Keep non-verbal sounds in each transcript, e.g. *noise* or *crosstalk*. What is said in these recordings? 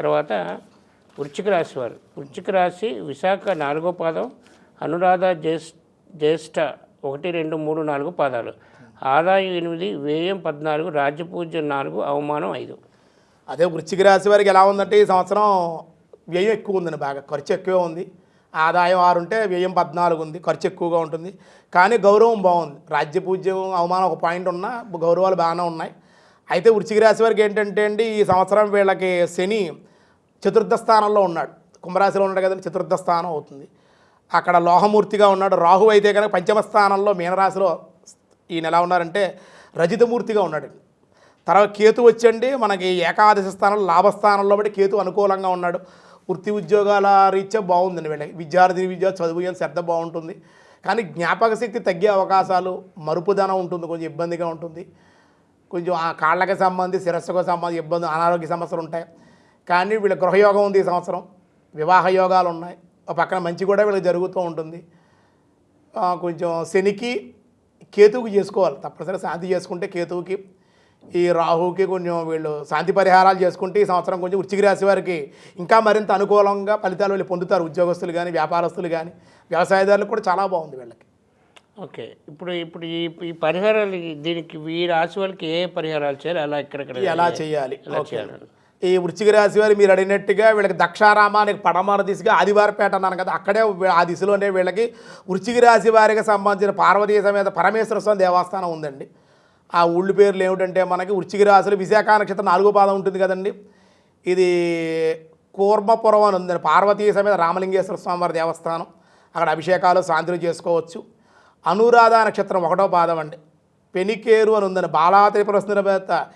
తర్వాత వృచ్చిక రాశి వారు. వృచ్చిక రాశి విశాఖ నాలుగో పాదం అనురాధ జ్యేష్ జ్యేష్ఠ ఒకటి రెండు మూడు నాలుగు పాదాలు. ఆదాయం ఎనిమిది వ్యయం పద్నాలుగు రాజ్యపూజ్యం నాలుగు అవమానం ఐదు. అదే వృచ్చిక రాశి వారికి ఎలా ఉందంటే ఈ సంవత్సరం వ్యయం ఎక్కువ ఉందండి బాగా. ఖర్చు ఎక్కువే ఉంది. ఆదాయం ఆరు ఉంటే వ్యయం పద్నాలుగు ఉంది. ఖర్చు ఎక్కువగా ఉంటుంది. కానీ గౌరవం బాగుంది. రాజ్య పూజ్యం అవమానం ఒక పాయింట్ ఉన్నా గౌరవాలు బాగానే ఉన్నాయి. అయితే వృశ్చిక రాశి వారికి ఏంటంటే అండి ఈ సంవత్సరం వీళ్ళకి శని చతుర్థ స్థానంలో ఉన్నాడు. కుంభరాశిలో ఉన్నాడు కదండి చతుర్థ స్థానం అవుతుంది. అక్కడ లోహమూర్తిగా ఉన్నాడు. రాహు అయితే కనుక పంచమ స్థానంలో మీనరాశిలో ఈయన ఎలా ఉన్నారంటే రజితమూర్తిగా ఉన్నాడు. తర్వాత కేతు వచ్చండి మనకి ఏకాదశి స్థానంలో లాభస్థానంలో బట్టి కేతు అనుకూలంగా ఉన్నాడు. వృత్తి ఉద్యోగాల రీత్యా బాగుందండి వీళ్ళకి. విద్యార్థి విద్య చదువు అని శ్రద్ధ బాగుంటుంది. కానీ జ్ఞాపక శక్తి తగ్గే అవకాశాలు మరుపుదనం ఉంటుంది కొంచెం ఇబ్బందిగా ఉంటుంది. కొంచెం ఆ కాళ్ళకి సంబంధించి శిరస్సుకు సంబంధించి ఇబ్బంది అనారోగ్య సమస్యలు ఉంటాయి. కానీ వీళ్ళ గృహయోగం ఉంది ఈ సంవత్సరం. వివాహ యోగాలు ఉన్నాయి. ఒక పక్కన మంచి కూడా వీళ్ళకి జరుగుతూ ఉంటుంది. కొంచెం శనికి కేతువుకి చేసుకోవాలి. తప్పనిసరిగా శాంతి చేసుకుంటే కేతువుకి ఈ రాహుకి కొంచెం వీళ్ళు శాంతి పరిహారాలు చేసుకుంటే ఈ సంవత్సరం కొంచెం వృశ్చిక రాశి వారికి ఇంకా మరింత అనుకూలంగా ఫలితాలు వీళ్ళు పొందుతారు. ఉద్యోగస్తులు కానీ వ్యాపారస్తులు కానీ వ్యవసాయదారులకు కూడా చాలా బాగుంది వీళ్ళకి. ఓకే. ఇప్పుడు ఇప్పుడు ఈ ఈ పరిహారాలు దీనికి ఈ రాశి వాళ్ళకి ఏ పరిహారాలు చేయాలి? అలా ఇక్కడెక్కడ ఎలా చేయాలి. ఈ వృశ్చిక రాశి వారు మీరు అడిగినట్టుగా వీళ్ళకి దక్షారామానికి పడమర దిశగా ఆదివారపేట అన్నాను కదా అక్కడే ఆ దిశలోనే వీళ్ళకి వృశ్చిక రాశి వారికి సంబంధించిన పార్వతీ సమేత పరమేశ్వర స్వామి దేవస్థానం ఉందండి. ఆ ఊళ్ళు పేర్లు ఏమిటంటే మనకి వృశ్చిక రాశులు విశాఖ నక్షత్రం నాలుగో పాదం ఉంటుంది కదండి. ఇది కూర్మపురం అని ఉందండి. పార్వతీ సమేత రామలింగేశ్వర స్వామి వారి దేవస్థానం. అక్కడ అభిషేకాలు శాంతులు చేసుకోవచ్చు. అనురాధ నక్షత్రం ఒకటో పాదం అండి. పెనికేరు అని ఉందని బాలాత్రిపుర త్రిపుర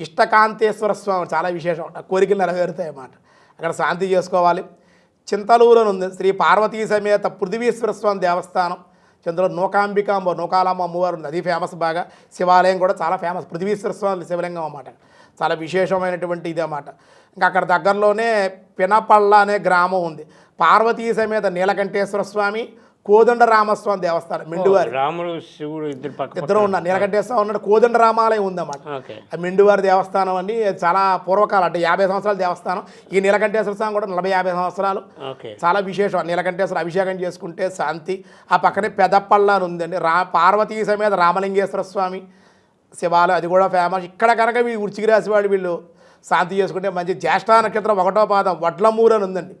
ఇష్టకాంతేశ్వర స్వామి చాలా విశేషం. కోరికలు నెరవేరుతాయి అన్నమాట అక్కడ శాంతి చేసుకోవాలి. చింతలూరు అని ఉంది. శ్రీ పార్వతీ సమేత పృథ్వీశ్వర స్వామి దేవస్థానం. చంద్రుడు నూకాంబికాంబ నూకాలమ్మ అమ్మవారు అది ఫేమస్ బాగా. శివాలయం కూడా చాలా ఫేమస్ పృథ్వీశ్వర స్వామి శివలింగం అన్నమాట. చాలా విశేషమైనటువంటి ఇది అన్నమాట. ఇంకా అక్కడ దగ్గరలోనే పినపళ్ళ అనే గ్రామం ఉంది. పార్వతీ సమేత నీలకంఠేశ్వర స్వామి కోదండ రామస్వామి దేవస్థానం మెండువారి. రాముడు శివుడు ఇద్దరు ఇద్దరు ఉన్నారు. నీలకంఠేశ్వర ఉన్నాడు కోదండ రామాలయం ఉందన్నమాట. మెండువారి దేవస్థానం అని చాలా పూర్వకాలం అంటే యాభై సంవత్సరాల దేవస్థానం. ఈ నీలకంఠేశ్వర స్వామి కూడా నలభై యాభై సంవత్సరాలు. చాలా విశేషం. నీలకంఠేశ్వర అభిషేకం చేసుకుంటే శాంతి. ఆ పక్కనే పెదపళ్ళ అని ఉందండి. రా పార్వతీ సమేత రామలింగేశ్వర స్వామి శివాలయం అది కూడా ఫేమస్ ఇక్కడ కనుక మీ వృచ్చికి రాసి వాడు వీళ్ళు శాంతి చేసుకుంటే మంచి జ్యేష్ఠ నక్షత్రం ఒకటో పాదం వడ్లమూరు అని ఉందండి.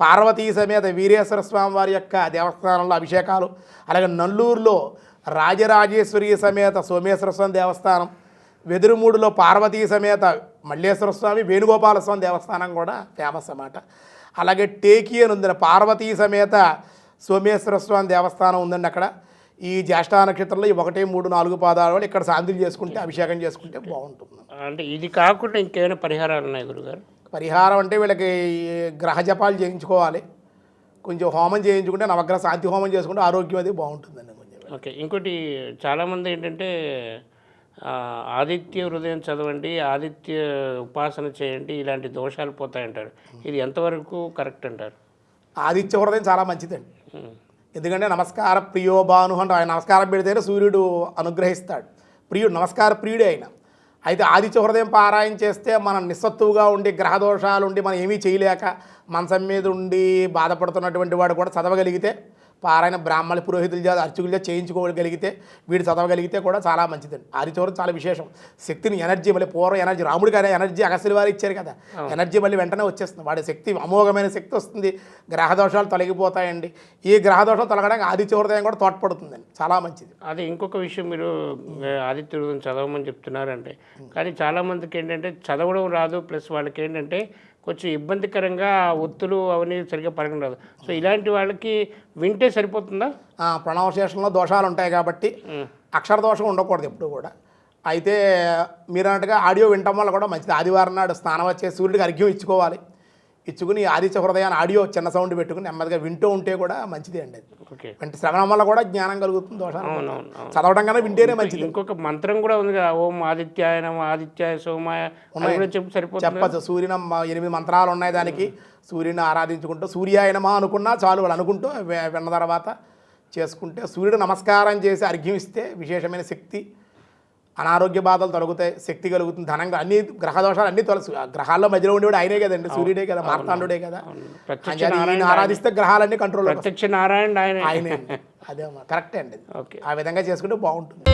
పార్వతీ సమేత వీరేశ్వర స్వామి వారి యొక్క దేవస్థానంలో అభిషేకాలు అలాగే నల్లూరులో రాజరాజేశ్వరి సమేత సోమేశ్వర స్వామి దేవస్థానం వెదురుమూడులో పార్వతీ సమేత మల్లేశ్వర స్వామి వేణుగోపాల స్వామి దేవస్థానం కూడా ఫేమస్ అన్నమాట. అలాగే టేకి అని ఉందండి పార్వతీ సమేత సోమేశ్వర స్వామి దేవస్థానం ఉందండి అక్కడ. ఈ జ్యేష్ఠ నక్షత్రంలో ఈ ఒకటి మూడు నాలుగు పాదాలు ఇక్కడ శాంతులు చేసుకుంటే అభిషేకం చేసుకుంటే బాగుంటుంది. అంటే ఇది కాకుండా ఇంకేమైనా పరిహారాలు ఉన్నాయి గురుగారు? పరిహారం అంటే వీళ్ళకి గ్రహ జపాలు చేయించుకోవాలి. కొంచెం హోమం చేయించుకుంటే నవగ్రహ శాంతి హోమం చేసుకుంటే ఆరోగ్యం అది బాగుంటుందండి కొంచెం ఓకే ఇంకోటి చాలామంది ఏంటంటే ఆదిత్య హృదయం చదవండి ఆదిత్య ఉపాసన చేయండి ఇలాంటి దోషాలు పోతాయంటారు. ఇది ఎంతవరకు కరెక్ట్ అంటారు? ఆదిత్య హృదయం చాలా మంచిదండి. ఎందుకంటే నమస్కార ప్రియోబాను అంటే ఆయన నమస్కారం పెడితేనే సూర్యుడు అనుగ్రహిస్తాడు. ప్రియుడు నమస్కార ప్రియుడే ఆయన. అయితే ఆదిత్య హృదయం పారాయణ చేస్తే మనం నిస్సత్తువుగా ఉండి గ్రహదోషాలు ఉండి మనం ఏమీ చేయలేక మనసం మీద ఉండి బాధపడుతున్నటువంటి వాడు కూడా చదవగలిగితే పారాయణ బ్రాహ్మణ పురోహితుల చేత అర్చకుల చేత చేయించుకోగలిగితే వీడు చదవగలిగితే కూడా చాలా మంచిదండి. హృదయం చాలా విశేషం. శక్తిని ఎనర్జీ మళ్ళీ పూర్వం ఎనర్జీ రాముడికి అనే ఎనర్జీ అగస్త్యుల వారు ఇచ్చారు కదా. ఎనర్జీ మళ్ళీ వెంటనే వచ్చేస్తుంది. వాడి శక్తి అమోఘమైన శక్తి వస్తుంది. గ్రహదోషాలు తొలగిపోతాయండి. ఈ గ్రహదోషాలు తొలగడానికి ఆదిత్య హృదయం కూడా తోడ్పడుతుందండి. చాలా మంచిది. అదే ఇంకొక విషయం మీరు ఆదిత్య చదవమని చెప్తున్నారంటే కానీ చాలామందికి ఏంటంటే చదవడం రాదు. ప్లస్ వాళ్ళకి ఏంటంటే కొంచెం ఇబ్బందికరంగా ఒత్తులు అవన్నీ సరిగ్గా పలకడం రాదు సో ఇలాంటి వాళ్ళకి వింటే సరిపోతుందా? ప్రణవశేషంలో దోషాలు ఉంటాయి కాబట్టి అక్షర దోషం ఉండకూడదు ఎప్పుడు కూడా. అయితే మీరు అన్నట్టుగా ఆడియో వినటం వల్ల కూడా మంచిది. ఆదివారం నాడు స్నానం వచ్చే సూర్యుడికి అర్ఘ్యం ఇచ్చుకోవాలి. ఇచ్చుకుని ఆదిత్య హృదయాన్ని ఆడియో చిన్న సౌండ్ పెట్టుకుని నెమ్మదిగా వింటూ ఉంటే కూడా మంచిదే అండి అది. అంటే శ్రవణం వల్ల కూడా జ్ఞానం కలుగుతుంది అవును. చదవడం కన్నా వింటేనే మంచిది. ఇంకొక మంత్రం కూడా ఉంది కదా ఓం ఆదిత్యాయ నమ ఆదిత్యాయ సోమాయ చెప్పు సరిపోతుంది? చెప్పచ్చు. సూర్యున ఎనిమిది మంత్రాలు ఉన్నాయి దానికి. సూర్యుని ఆరాధించుకుంటూ సూర్యాయనమా అనుకున్నా చాలు వాళ్ళు అనుకుంటూ విన్న తర్వాత చేసుకుంటే సూర్యుడు నమస్కారం చేసి అర్ఘ్యం ఇస్తే విశేషమైన శక్తి అనారోగ్య బాధలు తొలగుతాయి శక్తి కలుగుతుంది ధనంగా అన్ని గ్రహ దోషాలు అన్ని తొలసి. గ్రహాల్లో మధ్యలో ఉండేవాడు ఆయనే కదండి సూర్యుడే కదా మార్తాండుడే కదా. ఆరాధిస్తే గ్రహాలన్నీ కంట్రోల్ ప్రత్యక్ష నారాయణ ఆయన. అదే కరెక్టే అండి *laughs* ఆ విధంగా చేసుకుంటే బాగుంటుంది.